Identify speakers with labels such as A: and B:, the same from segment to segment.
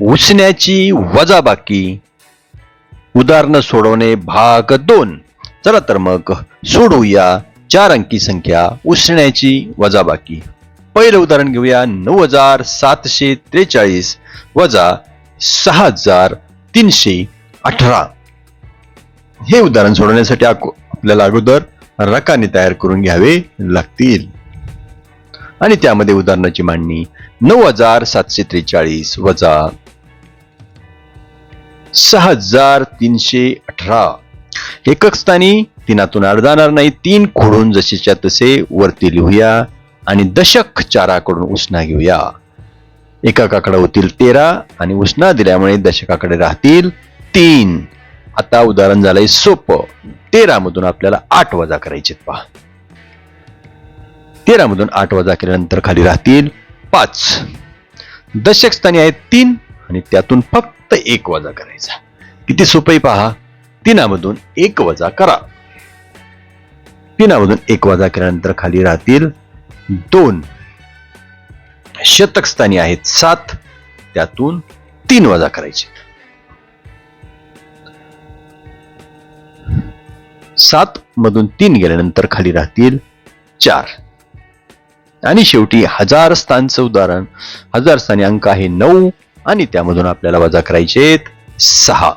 A: उसण्याची वजाबाकी उदाहरणं सोडवणे भाग दोन. चला तर मग सोडवूया चार अंकी संख्या उसण्याची वजाबाकी पहिलं उदाहरण घेऊया नऊ हजार सातशे त्रेचाळीस वजा सहा हजार तीनशे अठरा. हे उदाहरण सोडवण्यासाठी आपल्याला अगोदर रकाने तयार करून घ्यावे लागतील. आणि त्यामध्ये उदाहरणाची मांडणी नऊ हजार सातशे त्रेचाळीस वजा सहा हजार तीनशे अठरा. एकक स्थानी तिनातून आड नाही. तीन खोडून जसेच्या तसे वरती लिहूया आणि दशक चाराकडून उसना घेऊया. एककाकडे होतील तेरा आणि उसना दिल्यामुळे दशकाकडे राहतील तीन. आता उदाहरण झालंय सोपं. तेरा मधून आपल्याला आठ वजा करायचे पहा. तेरा मधून आठ वजा केल्यानंतर खाली राहतील पाच. दशक स्थानी आहेत तीन आणि त्यातून फक्त एक वजा करायचा. किती सोपे पहा? तिनामधून एक वजा करा. तिनामधून एक वजा केल्यानंतर खाली राहतील दोन. शतक स्थानी आहेत सात. त्यातून तीन वजा करायचे. सात मधून तीन गेल्यानंतर खाली राहतील चार. आणि शेवटी हजार स्थानचं उदाहरण. हजार स्थानी अंक आहे नऊ. आणि त्यामधून आपल्याला वजा करायचे सहा.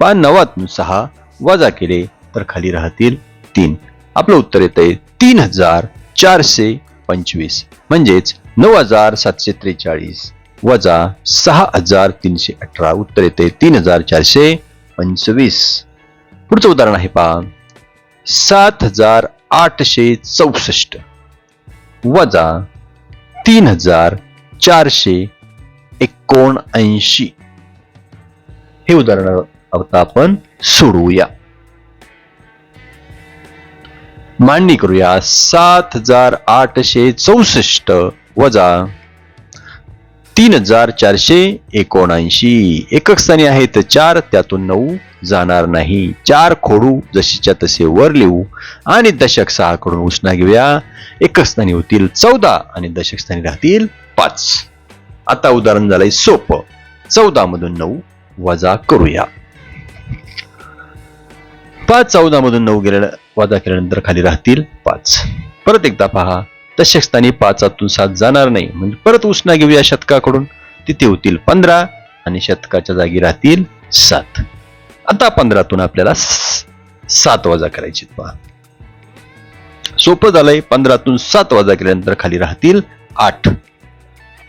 A: पहा नवातून सहा वजा केले तर खाली राहतील तीन. आपलं उत्तर येत आहे तीन हजार चारशे पंचवीस. म्हणजेच नऊ हजार सातशे त्रेचाळीस वजा सहा हजार तीनशे अठरा. उत्तर येते तीन हजार चारशे पंचवीस. पुढचं उदाहरण आहे पहा. सात हजार आठशे चौसष्ट वजा तीन हजार चारशे एकोणऐंशी. हे उदाहरण आता आपण सोडवूया. मांडणी करूया. सात हजार आठशे चौसष्ट वजा तीन हजार चारशे एकोणऐंशी. एकक स्थानी आहेत चार त्यातून नऊ जाणार नाही. चार खोडू जशीच्या तसे वर लिहू. आणि दशक सहा कडून उष्णा घेऊया. एकक स्थानी होतील चौदा आणि दशक स्थानी राहतील पाच. आता उदाहरण झालंय सोपं. चौदा मधून नऊ वजा करूया. पाच चौदा मधून नऊ गेल्या वजा केल्यानंतर खाली राहतील पाच. परत एकदा पहा. दशक स्थानी पाचातून सात जाणार नाही. म्हणजे परत उष्णा घेऊया शतकाकडून. तिथे होतील पंधरा आणि शतकाच्या जागी राहतील सात. आता पंधरातून आपल्याला सात वजा करायचे पहा. सोपं झालंय. पंधरातून सात वजा केल्यानंतर खाली राहतील आठ.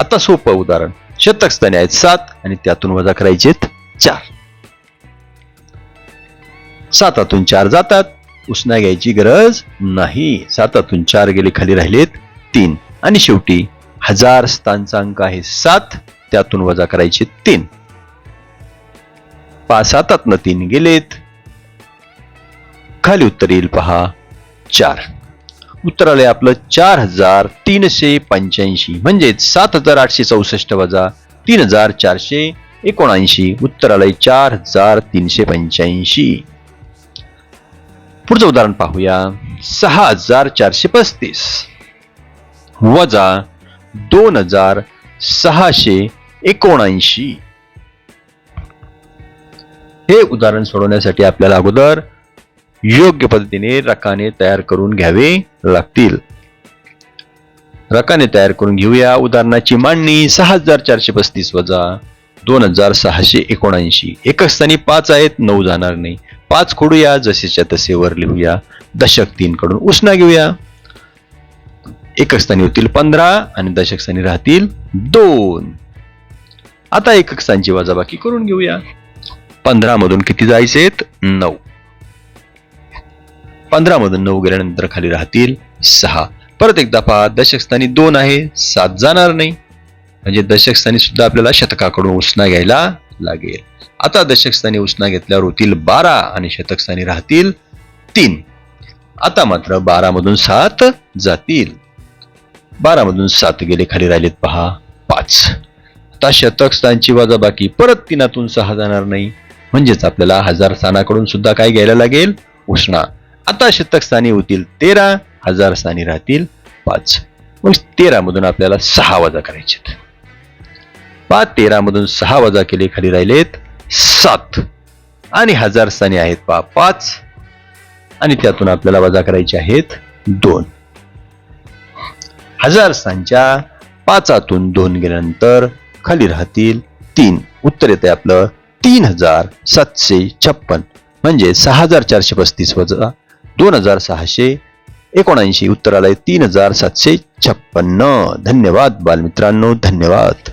A: आता सोपं उदाहरण. शतकस्थाने आहेत सात आणि त्यातून वजा करायचे चार. सातातून चार जातात. उसना घ्यायची गरज नाही. सातातून चार गेले खाली राहिलेत तीन. आणि शेवटी हजार स्थानचा अंक आहे सात त्यातून वजा करायचे तीन. पाच सातातनं तीन गेलेत. खाली उत्तर येईल पहा चार. उत्तर आले आपलं चार हजार तीनशे पंच्याऐंशी म्हणजेच सात हजार आठशे चौसष्ट वजा तीन हजार चारशे एकोणऐंशी उत्तर आलंय चार हजार तीनशे पंच्याऐंशी. पुढचं उदाहरण पाहूया. सहा हजार चारशे पस्तीस वजा दोन हजार सहाशे एकोणऐंशी. हे उदाहरण सोडवण्यासाठी आपल्याला अगोदर योग्य पद्धतीने रकाने तयार करून घ्यावे लागतील. रकाने तयार करून घेऊया. उदाहरणाची मांडणी सहा हजार चारशे पस्तीस वजा दोन हजार सहाशे एकोणऐंशी. एकच स्थानी पाच आहेत नऊ जाणार नाही. पाच खोडूया जसेच्या तसे वर लिहूया. दशक तीन कडून उष्णा घेऊया. एकक स्थानी होतील पंधरा आणि दशक स्थानी राहतील दोन. आता एकक स्थानची वजाबाकी करून घेऊया. पंधरा मधून किती जायचे नऊ. पंधरा मधून नऊ गेल्यानंतर खाली राहतील सहा. परत एकदा पहा दशक स्थानी दोन आहे सात जाणार नाही. म्हणजे दशक स्थानी सुद्धा आपल्याला शतकाकडून उसना घ्यायला लागेल. आता दशक स्थानी उसना घेतल्यावर होतील बारा आणि शतक स्थानी राहतील तीन. आता मात्र बारा मधून सात जातील. बारा मधून सात गेले खाली राहिलेत पहा पाच. आता शतक स्थानची वजाबाकी परत तीनातून सहा जाणार नाही. म्हणजेच आपल्याला हजार स्थानाकडून सुद्धा काय घ्यायला लागेल? उष्णा. आता शतक स्थानी होतील तेरा हजार स्थानी राहतील पाच. मग तेरा मधून आपल्याला सहा वजा करायचे पाच तेरा मधून सहा वजा केले खाली राहिलेत सात. आणि हजार स्थानी आहेत पहा पाच. आणि त्यातून आपल्याला वजा करायचे आहेत दोन. हजार स्थानच्या पाचातून दोन गेल्यानंतर खाली राहतील तीन. उत्तर येते आपलं तीन हजार सातशे छप्पन. म्हणजे सहा हजार चारशे पस्तीस वजा दोन हजार सहाशे एकोणऐंशी उत्तर आलंय तीन हजार सातशे छप्पन्न. धन्यवाद बालमित्रांनो धन्यवाद.